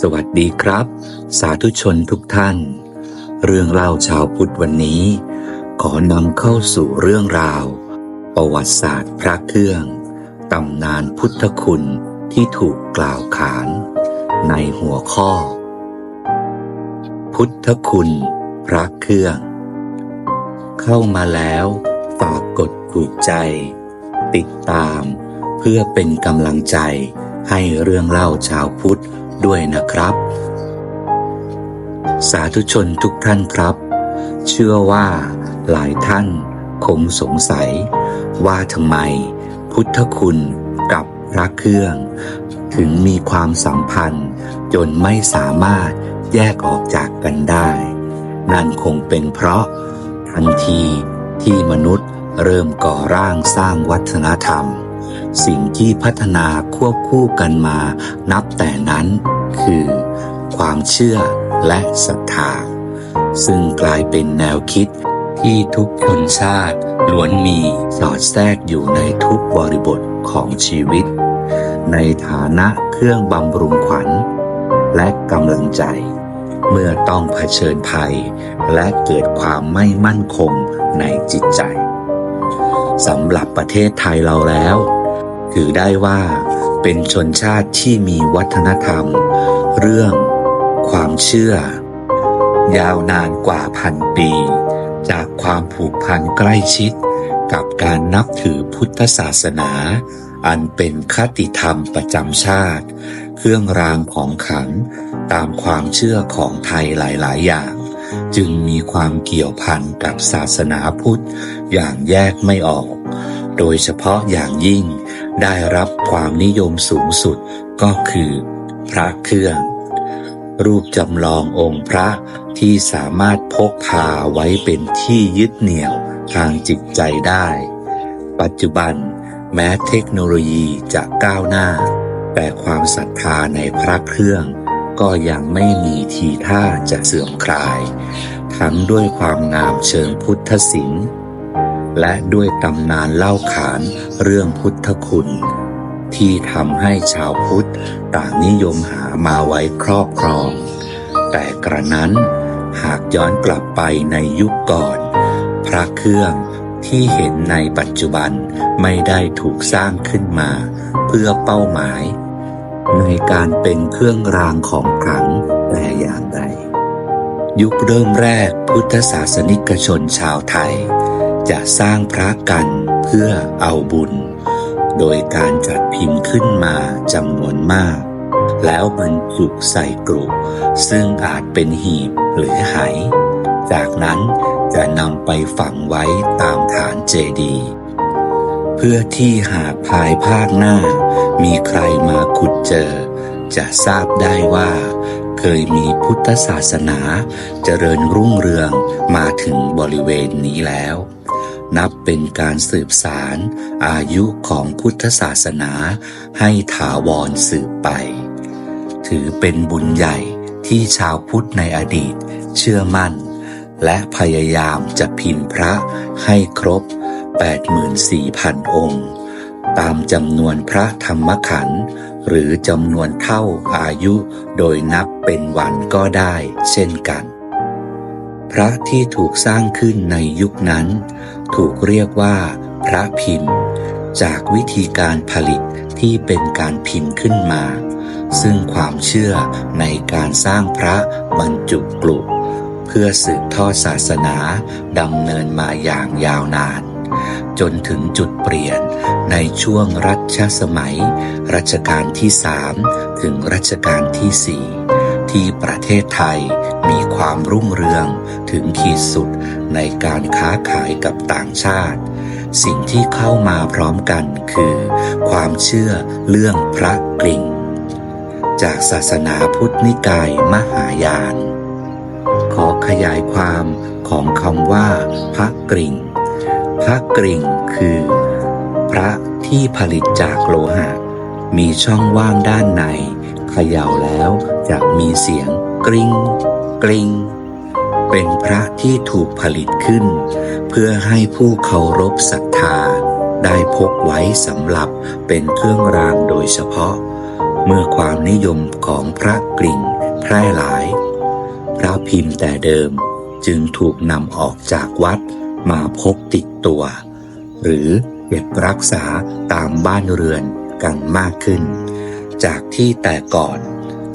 สวัสดีครับ สาธุชนทุกท่าน เรื่องเล่าชาวพุทธวันนี้ ขอนำเข้าสู่เรื่องราว ประวัติศาสตร์พระเครื่องตำนานพุทธคุณที่ถูกกล่าวขาน ในหัวข้อ พุทธคุณ พระเครื่อง เข้ามาแล้วฝากกดถูกใจ ติดตาม เพื่อเป็นกำลังใจให้เรื่องเล่าชาวพุทธ ด้วยนะครับ สาธุชนทุกท่านครับ เชื่อว่าหลายท่านคงสงสัย ว่าทำไมพุทธคุณกับพระเครื่อง ถึงมีความสัมพันธ์ จนไม่สามารถแยกออกจากกันได้ นั่นคงเป็นเพราะทันทีที่มนุษย์เริ่มก่อร่างสร้างวัฒนธรรม สิ่งที่พัฒนาควบคู่กันมานับแต่นั้นคือ ความเชื่อและศรัทธา ซึ่งกลายเป็นแนวคิดที่ทุกชนชาติล้วนมีสอดแทรกอยู่ในทุกบริบทของชีวิต ในฐานะเครื่องบำรุงขวัญ และกำลังใจ เมื่อต้องเผชิญภัย และเกิดความไม่มั่นคงในจิตใจสำหรับประเทศไทยเราแล้ว ถือได้ว่าเป็นชนชาติที่มีวัฒนธรรม เรื่องความเชื่อ ยาวนานกว่าพันปี จากความผูกพันใกล้ชิด กับการนับถือพุทธศาสนา อันเป็นคติธรรมประจำชาติ เครื่องรางของขลังตามความเชื่อของไทยหลาย ๆ อย่าง จึงมีความเกี่ยวพันกับศาสนาพุทธอย่างแยกไม่ออก โดยเฉพาะอย่างยิ่ง ได้รับความนิยมสูงสุดก็คือ พระเครื่อง รูปจำลององค์พระที่สามารถพกพาไว้เป็นที่ยึดเหนี่ยวทางจิตใจได้ ปัจจุบันแม้เทคโนโลยีจะก้าวหน้า แต่ความศรัทธาในพระเครื่อง ก็ยังไม่มีทีท่าจะเสื่อมคลาย ทั้งด้วยความงามเชิงพุทธศิลป์ และด้วยตำนานเล่าขานเรื่องพุทธคุณ ที่ทำให้ชาวพุทธต่างนิยมหามาไว้ครอบครอง แต่กระนั้นหากย้อนกลับไปในยุคก่อน พระเครื่องที่เห็นในปัจจุบันไม่ได้ถูกสร้างขึ้นมา เพื่อเป้าหมาย ในการเป็นเครื่องรางของขลังแต่อย่างใด ยุคเริ่มแรกพุทธศาสนิกชนชาวไทย จะสร้างพระกันเพื่อเอาบุญ โดยการจัดพิมพ์ขึ้นมาจำนวนมาก แล้วบรรจุใส่กรุซึ่งอาจเป็นหีบหรือไห จากนั้นจะนำไปฝังไว้ตามฐานเจดีย์เพื่อที่หากภายภาคหน้า มีใครมาขุดเจอ จะทราบได้ว่าเคยมีพุทธศาสนาเจริญรุ่งเรืองมาถึงบริเวณนี้แล้ว นับเป็นการสืบสารอายุของพุทธศาสนาให้ถาวรสืบไป ถือเป็นบุญใหญ่ที่ชาวพุทธในอดีตเชื่อมั่น และพยายามจะพิมพ์พระให้ครบ 84,000 องค์ ตามจำนวนพระธรรมขันธ์หรือจำนวนเท่าอายุโดยนับเป็นวันก็ได้เช่นกัน พระที่ถูกสร้างขึ้นในยุคนั้น ถูกเรียกว่า พระพิมพ์ จากวิธีการผลิตที่เป็นการพิมพ์ขึ้นมา ซึ่งความเชื่อในการสร้างพระบรรจุกลุ่เพื่อสืบทอดศาสนาดำเนินมาอย่างยาวนาน จนถึงจุดเปลี่ยนในช่วงรัชสมัย รัชกาลที่สามถึงรัชกาลที่สี่ ที่ประเทศไทยมีความรุ่งเรืองถึงขีดสุดในการค้าขายกับต่างชาติ สิ่งที่เข้ามาพร้อมกันคือ ความเชื่อเรื่องพระกริ่ง จากศาสนาพุทธนิกายมหายาน ขอขยายความของคำว่า พระกริ่ง พระกริ่งคือ พระที่ผลิตจากโลหะ มีช่องว่างด้านใน เขย่าแล้วจะมีเสียงกริง้งกริง้งเป็นพระที่ถูกผลิตขึ้น เพื่อให้ผู้เคารพศรัทธา ได้พกไว้สำหรับเป็นเครื่องรางโดยเฉพาะ เมื่อความนิยมของพระกริ่งแพร่หลาย พระพิมพ์แต่เดิมจึงถูกนำออกจากวัดมาพกติดตัว หรือเก็บรักษาตามบ้านเรือนกันมากขึ้น จากที่แต่ก่อน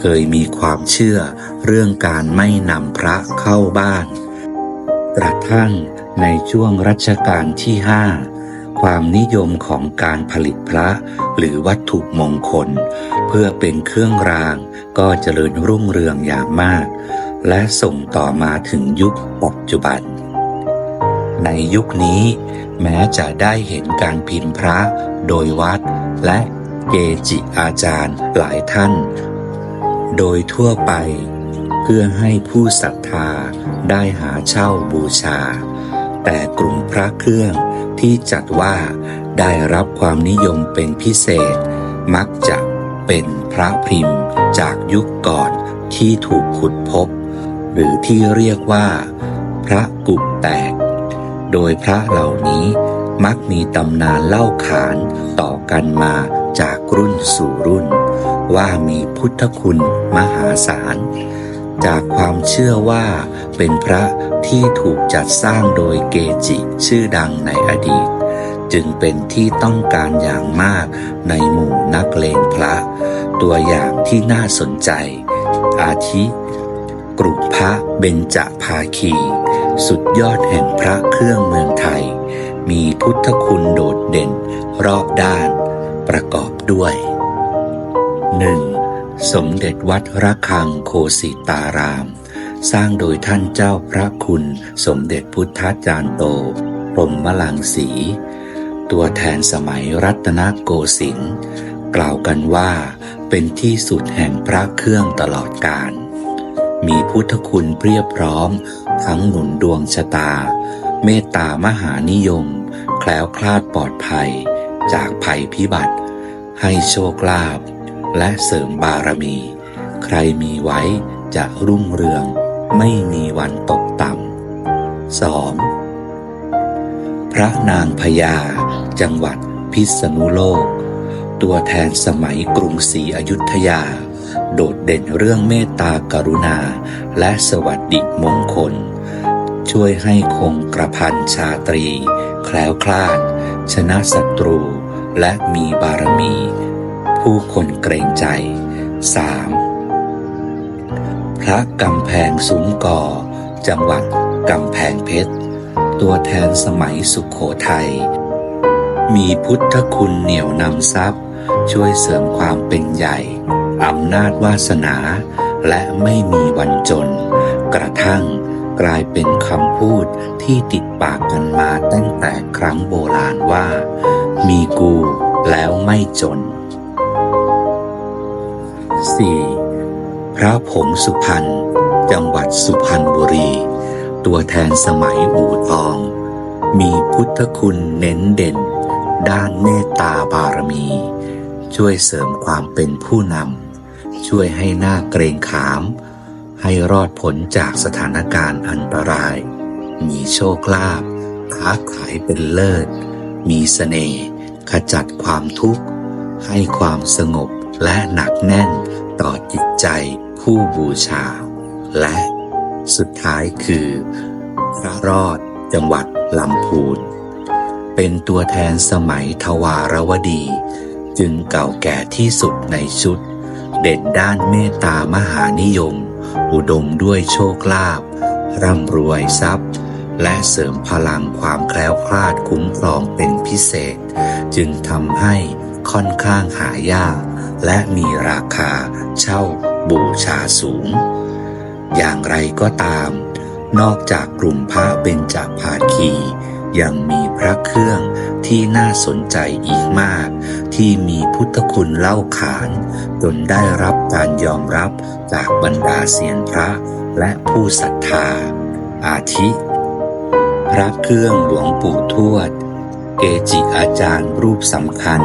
เคยมีความเชื่อเรื่องการไม่นำพระเข้าบ้าน กระทั่งในช่วงรัชกาลที่ห้าความนิยมของการผลิตพระหรือวัตถุมงคล เพื่อเป็นเครื่องรางก็เจริญรุ่งเรืองอย่างมาก และส่งต่อมาถึงยุคปัจจุบัน ในยุคนี้ แม้จะได้เห็นการพิมพ์พระโดยวัดและ เกจิอาจารย์หลายท่าน โดยทั่วไป เพื่อให้ผู้ศรัทธาได้หาเช่าบูชา แต่กลุ่มพระเครื่องที่จัดว่าได้รับความนิยมเป็นพิเศษ มักจะเป็นพระพิมพ์จากยุคก่อนที่ถูกขุดพบ หรือที่เรียกว่า พระกุบแตก โดยพระเหล่านี้มักมีตำนานเล่าขานต่อกันมา จากรุ่นสู่รุ่น ว่ามีพุทธคุณมหาศาล จากความเชื่อว่าเป็นพระที่ถูกจัดสร้างโดยเกจิชื่อดังในอดีต จึงเป็นที่ต้องการอย่างมากในหมู่นักเลงพระ ตัวอย่างที่น่าสนใจ อาทิกรุพระเบญจภาคี สุดยอดแห่งพระเครื่องเมืองไทย มีพุทธคุณโดดเด่นรอบด้าน ประกอบด้วย 1. สมเด็จวัดระฆังโคสิตาราม สร้างโดยท่านเจ้าพระคุณ สมเด็จพุทธาจารย์โตพรหมลังสี ตัวแทนสมัยรัตนโกสินทร์กล่าวกันว่า เป็นที่สุดแห่งพระเครื่องตลอดกาลมีพุทธคุณเพียบพร้อม ทั้งหนุนดวงชะตา เมตตามหานิยม แคล้วคลาดปลอดภัย จากภัยพิบัติ ให้โชคลาภและเสริมบารมี ใครมีไว้จะรุ่งเรืองไม่มีวันตกต่ำ 2. พระนางพญา จังหวัดพิษณุโลก ตัวแทนสมัยกรุงศรีอยุธยา โดดเด่นเรื่องเมตตากรุณาและสวัสดิมงคล ช่วยให้คงกระพันชาตรี แคล้วคลาด ชนะศัตรูและมีบารมี ผู้คนเกรงใจ 3. พระกำแพงสุมก่อ จังหวัดกำแพงเพชร ตัวแทนสมัยสุขโขทัย มีพุทธคุณเหนี่ยวนำทรัพย์ ช่วยเสริมความเป็นใหญ่อำนาจวาสนา และไม่มีวันจน กระทั่ง กลายเป็นคำพูดที่ติดปากกันมาตั้งแต่ครั้งโบราณว่า มีกูแล้วไม่จน 4. พระผงสุพรรณจังหวัดสุพรรณบุรี ตัวแทนสมัยอู่ทอง มีพุทธคุณเน้นเด่น ด้านเมตตาบารมี ช่วยเสริมความเป็นผู้นำช่วยให้หน้าเกรงขาม ให้รอดพ้นจากสถานการณ์อันตราย มีโชคลาภค้าขายเป็นเลิศ มีเสน่ห์ขจัดความทุกข์ ให้ความสงบและหนักแน่นต่อจิตใจผู้บูชา และสุดท้ายคือ พระรอดจังหวัดลำพูน เป็นตัวแทนสมัยทวารวดี จึงเก่าแก่ที่สุดในชุด เด่นด้านเมตตามหานิยม อุดมด้วยโชคลาภร่ำรวยทรัพย์ และเสริมพลังความแคล้วคลาดคุ้มครองเป็นพิเศษ จึงทำให้ค่อนข้างหายาก และมีราคาเช่าบูชาสูง อย่างไรก็ตาม นอกจากกลุ่มพระเบญจภาคี ยังมีพระเครื่องที่น่าสนใจอีกมาก ที่มีพุทธคุณเล่าขานจนได้รับการยอมรับจากบรรดาเซียนพระและผู้ศรัทธา อาทิ พระเครื่องหลวงปู่ทวด เกจิอาจารย์รูปสำคัญ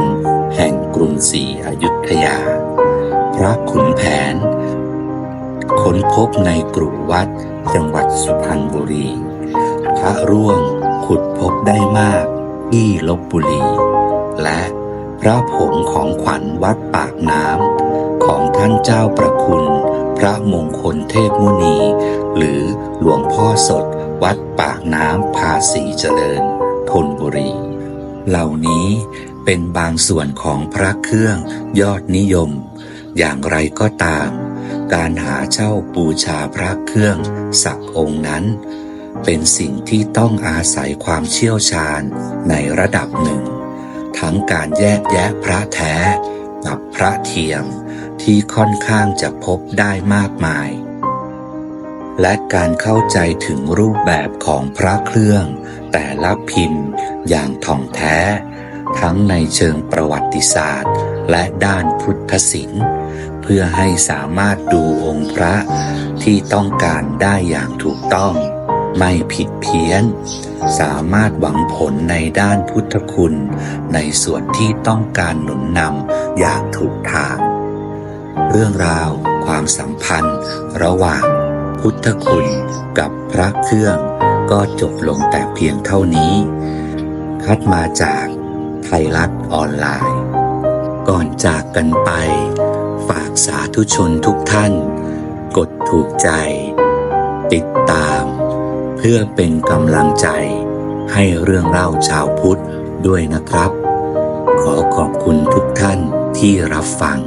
แห่งกรุงศรีอยุธยา พระขุนแผน ค้นพบในกรุวัดจังหวัดสุพรรณบุรี พระร่วง ขุดพบได้มากที่ลบบุรี และพระผงของขวัญวัดปากน้ำของท่านเจ้าประคุณ พระมงคลเทพมุนี หรือหลวงพ่อสดวัดปากน้ำภาษีเจริญธนบุรี เหล่านี้เป็นบางส่วนของพระเครื่องยอดนิยม อย่างไรก็ตาม การหาเช่าบูชาพระเครื่องสักองค์นั้น เป็นสิ่งที่ต้องอาศัยความเชี่ยวชาญในระดับหนึ่ง ทั้งการแยกแยะพระแท้กับพระเทียมที่ค่อนข้างจะพบได้มากมาย และการเข้าใจถึงรูปแบบของพระเครื่อง แต่ละพิมพ์อย่างถ่องแท้ ทั้งในเชิงประวัติศาสตร์ และด้านพุทธศิลป์เพื่อให้สามารถดูองค์พระที่ต้องการได้อย่างถูกต้อง ไม่ผิดเพี้ยน สามารถหวังผลในด้านพุทธคุณ ในส่วนที่ต้องการหนุนนำอย่างถูกทาง เรื่องราวความสัมพันธ์ ระหว่างพุทธคุณกับพระเครื่อง ก็จบลงแต่เพียงเท่านี้ คัดมาจากไทยรัฐออนไลน์ ก่อนจากกันไป ฝากสาธุชนทุกท่าน กดถูกใจ ติดตาม เพื่อเป็นกำลังใจ ให้เรื่องเล่าชาวพุทธด้วยนะครับ ขอขอบคุณทุกท่านที่รับฟัง